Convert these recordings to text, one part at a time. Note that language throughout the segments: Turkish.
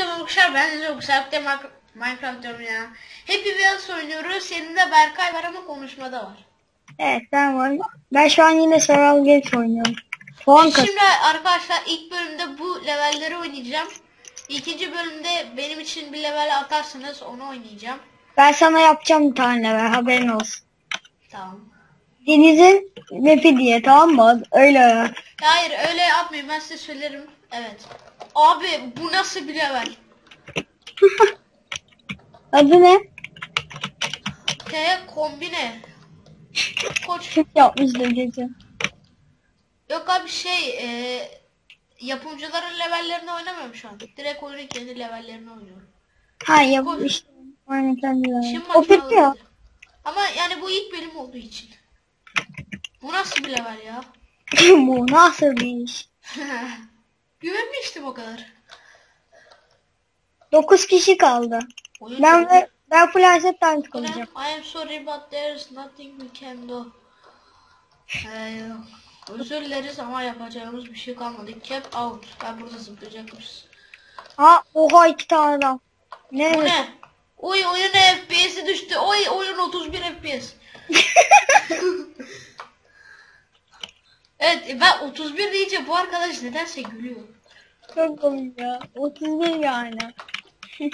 Hepinize bakışlar ben çok güzel de Minecraft diyorum ya. Happy Wheels oynuyoruz. Yanında Berkay var ama konuşmada var. Evet ben varım. Ben şu an yine Survival Games oynuyorum. Puan kas. Şimdi arkadaşlar ilk bölümde bu levelleri oynayacağım. İkinci bölümde benim için bir level atarsınız onu oynayacağım. Ben sana yapacağım bir tane level haberin olsun. Tamam. Deniz'in map'i diye tamam mı? Öyle. Hayır öyle yapmayın ben size söylerim. Evet. Abi bu nasıl bir level? Adı ne? T kombine. Koç. Çok yapmıştır gece. Yok abi şey e, yapımcıların levellerini oynamıyorum şu an. Direkt oyunun kendi levellerini oynuyorum. Ha yapmış. Aynen kendileri. O kötü ya. Ama yani bu ilk bölüm olduğu için. Bu nasıl bir level ya? Bu nasıl bir iş? Güvenmiştim o kadar. 9 kişi kaldı. Oyun Ben ve ben full asset ne? kalacağım. I am sorry but there's nothing we can do. Ee, özür dileriz ama yapacağımız bir şey kalmadı. Cap out. Ben burada zıplayacakmışız. Ha oha iki tane adam. Ne? Bu ne? Oy oyun FPS'i düştü. Oy oyun 31 FPS. evet ben 31 deyince bu arkadaş nedense gülüyor. Çok komik ya. 31 yani.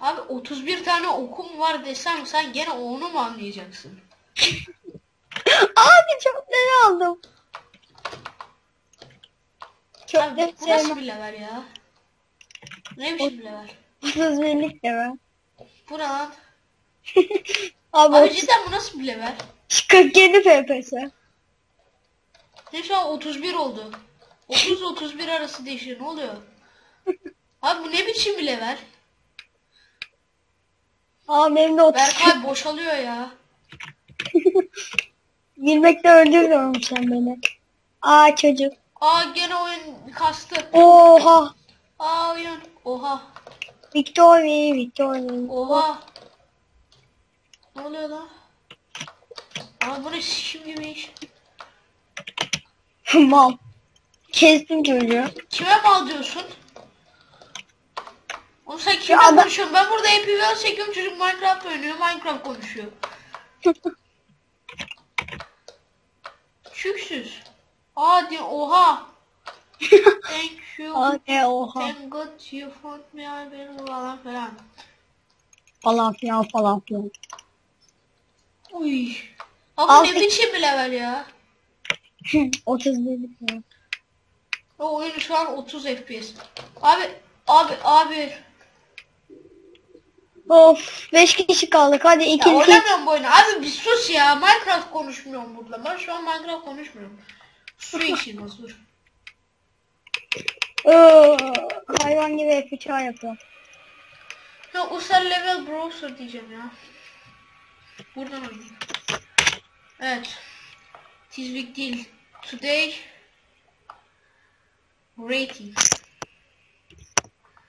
Abi 31 tane okum var desem sen gene onu mu anlayacaksın? Abi ne aldım. Abi bu nasıl bir level ya? Ne biçim bir level? 31'lik de ben. Bu ne lan? Abi Abi cidden bu nasıl bir level? 47 FPS. Ne şu an 31 oldu. 30-31 arası değişiyor. Ne oluyor? Abi bu ne biçim bir level? Aa benim de 30. Berkay boşalıyor ya. Girmekte öldürüyorum sen beni. Aa çocuk. Aa gene oyun kastı. Oha. Aa oyun. Oha. Victory, Victory. Oha. Ne oluyor lan? Aa bu ne şişim gibi iş. Mal. Kestim çocuğu. Kime mal diyorsun? Oğlum sen kimle adam- konuşuyorsun? Ben burada APV çekiyorum çocuk Minecraft oynuyor. Minecraft konuşuyor. Çüksüz. Aa di oha. Thank you. Ne oha. Thank God you found me I beni falan falan. Falan filan falan filan. Uy. Abi Altı- ne biçim bir level ya. 31'lik ya. O oyun şu an 30 FPS. Abi abi abi. Of 5 kişi kaldık hadi Ya ikinci. oynamıyorum bu oyunu. Abi bir sus ya. Minecraft konuşmuyorum burada. Ben şu an Minecraft konuşmuyorum. Su içeyim az dur. Hayvan gibi F3 yapıyor. Ya User Level Browser diyeceğim ya. Buradan oynayayım. Evet. Tizvik değil. Today Rating.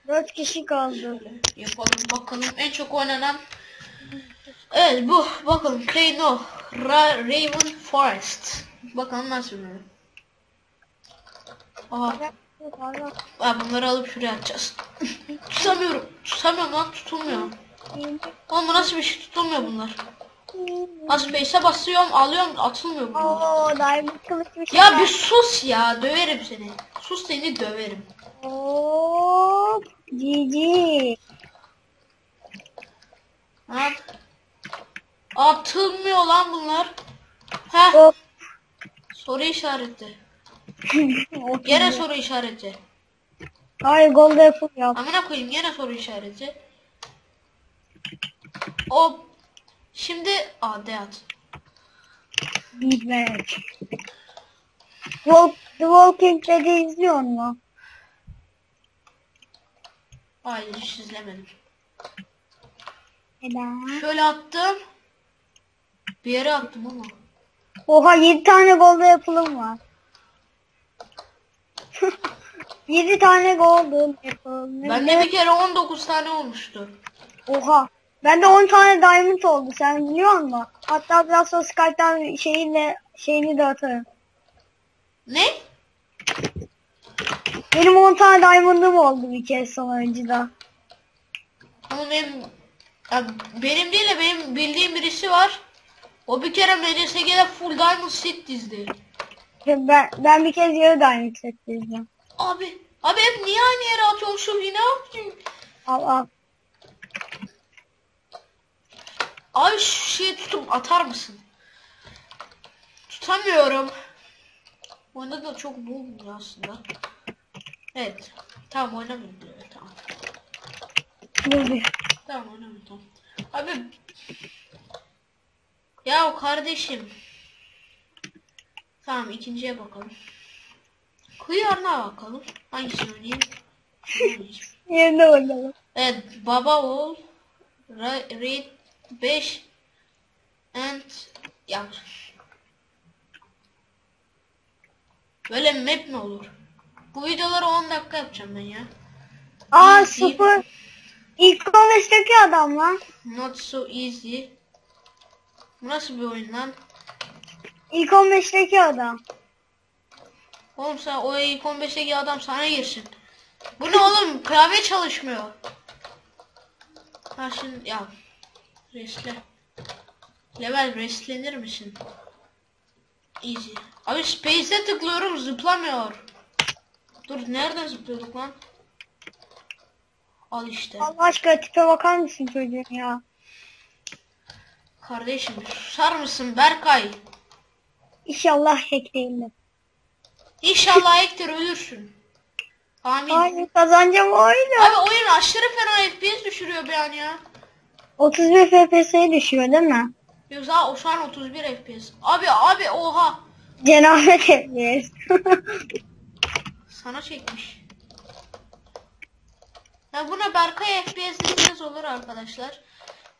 4 kişi kaldı. Yapalım bakalım. En çok oynanan Evet bu. Bakalım Kano Ra Raven Forest. Bakalım nasıl oyun. Aha. Ben bunları alıp şuraya atacağız. Tutamıyorum. Tutamıyorum lan tutulmuyor. Oğlum bu nasıl bir şey? Tutulmuyor bunlar Az space'e basıyorum alıyorum atılmıyor Oo, diamond kılıç bir şey. Ya bir sus ya döverim seni Sus seni döverim Hop. GG. At. Atılmıyor lan bunlar Hop. soru işareti Gene soru işareti. Hayır gold apple yap. Amına koyayım gene soru işareti. O şimdi AD at. Bang. Walk, The Walking Dead'i izliyor mu? Hayır hiç izlemedim. Neden? Şöyle attım. Bir yere attım ama. Oha 7 tane gold apple'ım var. 7 tane golden apple. Bende bir kere 19 tane olmuştu. Oha. Bende 10 tane diamond oldu sen biliyor musun? Hatta biraz sonra Skype'dan şeyinle şeyini de atarım. Ne? Benim 10 tane diamond'ım oldu bir kez sonuncuda. Ama benim ya benim değil de benim bildiğim birisi var. O bir kere MCSG'de full diamond set dizdi. Ben, ben bir kez yarı diamond set dizdim. Abi, abi hep niye aynı yere atıyorsun şu ne yapayım? Al al. Abi şu şeyi tutup atar mısın? Tutamıyorum. Oyunda da çok bulmuyor aslında. Evet. Tamam diyor. Tamam. Bir. Tamam oynamıyorum tamam. Abi. Ya kardeşim. Tamam ikinciye bakalım. Kuyarına bakalım. Hangisini oynayayım? Yerine bakalım. Evet baba oğul Ra- read 5 and ya Böyle map mi olur? Bu videoları 10 dakika yapacağım ben ya. Aa Easy. sıfır. İlk 15'teki adam lan. Not so easy. Bu nasıl bir oyun lan? İlk 15'teki adam. Oğlum sen o ilk 15'teki adam sana girsin. Bu ne oğlum? Klavye çalışmıyor. Ha şimdi ya. Resle. Level reslenir misin? Easy. Abi space'e tıklıyorum zıplamıyor. Dur nereden zıplıyorduk lan? Al işte. Allah aşkına tipe bakar mısın çocuğun ya? Kardeşim susar mısın Berkay? İnşallah hack değildir. İnşallah Hector ölürsün. Amin. Hayır kazanacağım oyunu. Abi oyun aşırı fena FPS düşürüyor bir an ya. 31 FPS'ye düşüyor değil mi? Yoksa o şu an 31 FPS. Abi abi oha. Cenabet FPS. Sana çekmiş. Ya buna Berkay FPS deseniz olur arkadaşlar.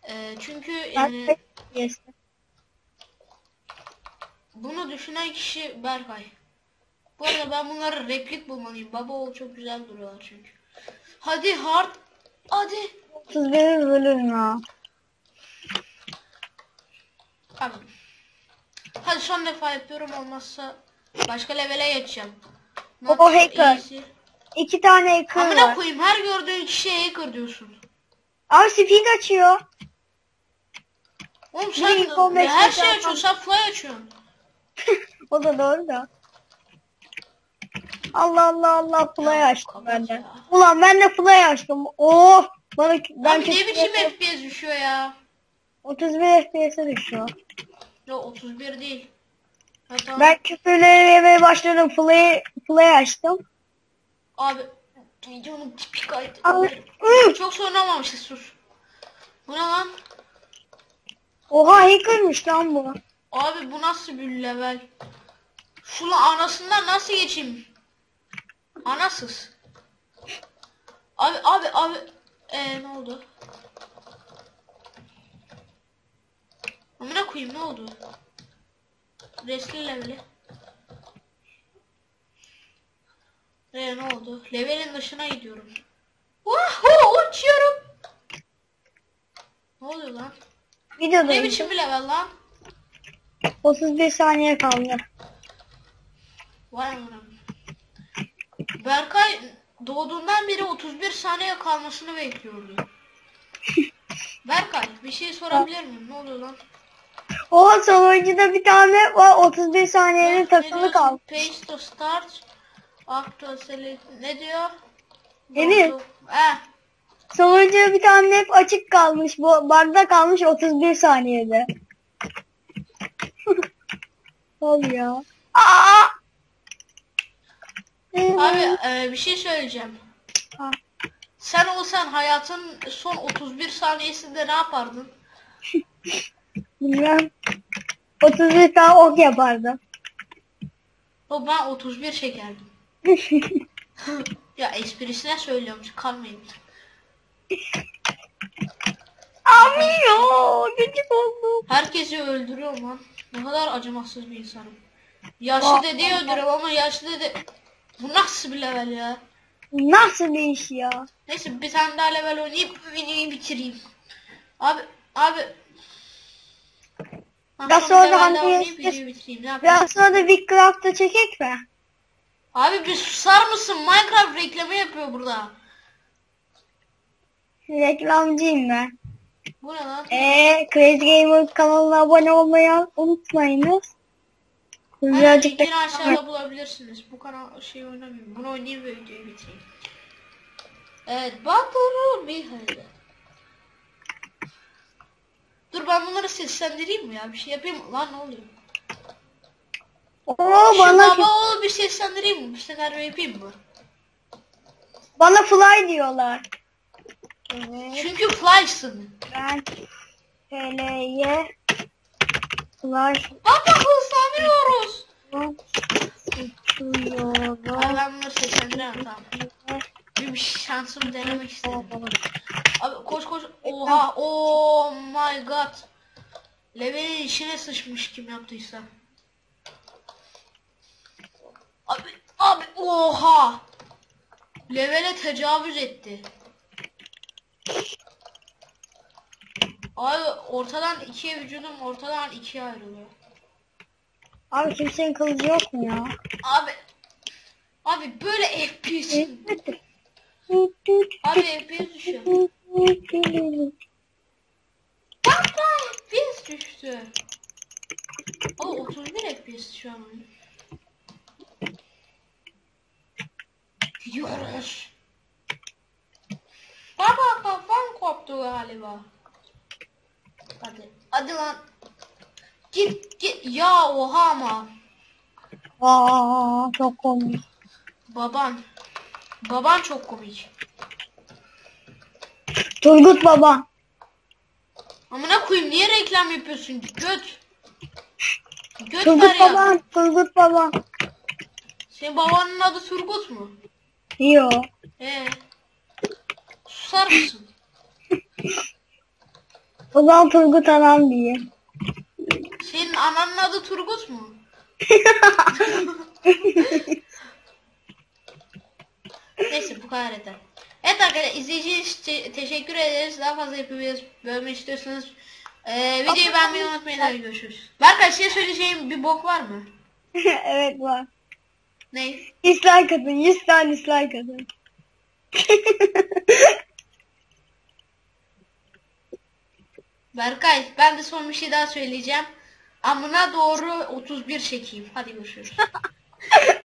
Ee, çünkü FPS. bunu düşünen kişi Berkay. Bu arada ben bunları replik bulmalıyım. Baba oğul çok güzel duruyorlar çünkü. Hadi hard. Hadi. 31 bölüm ya. Abi. Hadi son defa yapıyorum olmazsa başka levele geçeceğim. Not O hacker. easy. İki tane hacker Amına var. koyayım her gördüğün kişiye hacker diyorsun. Abi speed açıyor. Oğlum sen 15 her şey açıyorsun sen fly açıyorsun. O da doğru da. Allah Allah Allah play açtım ben de. Ulan ben de play açtım. Oh! Bana ben Abi ne biçim FPS düşüyor ya. 31 FPS'e düşüyor. Yok 31 değil. Ha, tamam. Ben küfürleri yemeye başladım. Play, play açtım. Abi videonun tipi kaydı. Abi! Çok sonramamışız sus. Bu ne lan? Oha hackermış lan bu. Abi bu nasıl bir level? Şunu anasından nasıl geçeyim? Anasız. Abi abi abi. Eee ne oldu? Amına koyayım ne oldu? Resli leveli. Eee ne oldu? Levelin dışına gidiyorum. Wahoo uçuyorum. Ne oluyor lan? Ne Videodayım. biçim bir level lan? 31 saniye kaldı. Vay amına. Berkay doğduğundan beri 31 saniye kalmasını bekliyordu. Berkay bir şey sorabilir miyim? Ne oluyor lan? Oha sonuncuda bir tane var 31 saniyenin takılı kaldı. Paste to start. To select. Ne diyor? Doğdu. Eh. Sonuncuda bir tane hep açık kalmış. Bu bug'da kalmış 31 saniyede. Ol ya. Aa! Abi e, bir şey söyleyeceğim. Ha. Sen olsan hayatın son 31 saniyesinde ne yapardın? Bilmem. 31 tane ok yapardım. O ben 31 çekerdim. Ya esprisine söylüyorum kalmayın. Abi ya gıcık oldum. Herkesi öldürüyorum lan. Ne kadar acımasız bir insanım. Yaşlı Aa. dedeyi öldürüyorum ama yaşlı dede... Bu nasıl bir level ya? Nasıl bir iş ya? Neyse bir tane daha level oynayıp videoyu bitireyim. Abi, abi... Biraz son sonra Hunter'ı yapayım? Biraz sonra da Wickcraft'ta çekek mi? Abi bir susar mısın? Minecraft reklamı yapıyor burada. Reklamcıyım ben. Bu ne lan? Eee Crazy Gamer kanalına abone olmayı unutmayınız. Birazcık da Linkini aşağıda bulabilirsiniz. Bu kanal şey oynamıyorum. Bunu oynayayım ve videoyu bitireyim. Evet, Battle bir hadi. Dur ben bunları seslendireyim mi ya? Bir şey yapayım mı? Lan ne oluyor? Oo Şu bana baba oğul bir seslendireyim mi? Bir senaryo yapayım mı? bana fly diyorlar. Evet. Çünkü flysın. Ben TL'ye flash Baba hızlanıyoruz. bunları seslendiremem tamam. Bir, bir şansımı denemek istedim. Abi koş koş. Oha. Oh my god. Levelin içine sıçmış kim yaptıysa. Abi abi oha. Levele tecavüz etti. Abi ortadan ikiye vücudum ortadan ikiye ayrılıyor. Abi kimsenin kılıcı yok mu ya? Abi Abi böyle FPS. Abi FPS düşüyor. Bak lan FPS düştü. Ama 31 FPS şu an. Gidiyoruz. Baba kafam koptu galiba. Hadi. Hadi lan. Git git. Ya oha ama. Aa çok komik. Baban. Baban çok komik. Turgut baba. Amına koyayım niye reklam yapıyorsun? Göt. Göt var Turgut ya. baba. Turgut baba. Senin babanın adı Turgut mu? Yo. Ee. Susar mısın? O zaman Turgut anam diye. Senin ananın adı Turgut mu? Neyse bu kadar yeter. Evet arkadaşlar izleyicileriniz için teşekkür ederiz. Daha fazla yapabiliriz. Bölme istiyorsanız ee, videoyu beğenmeyi unutmayın. Hadi görüşürüz. Berkay size söyleyeceğim bir bok var mı? evet var. Ne? Dislike atın. 100 tane dislike atın. Berkay ben de son bir şey daha söyleyeceğim. Amına doğru 31 çekeyim. Hadi görüşürüz.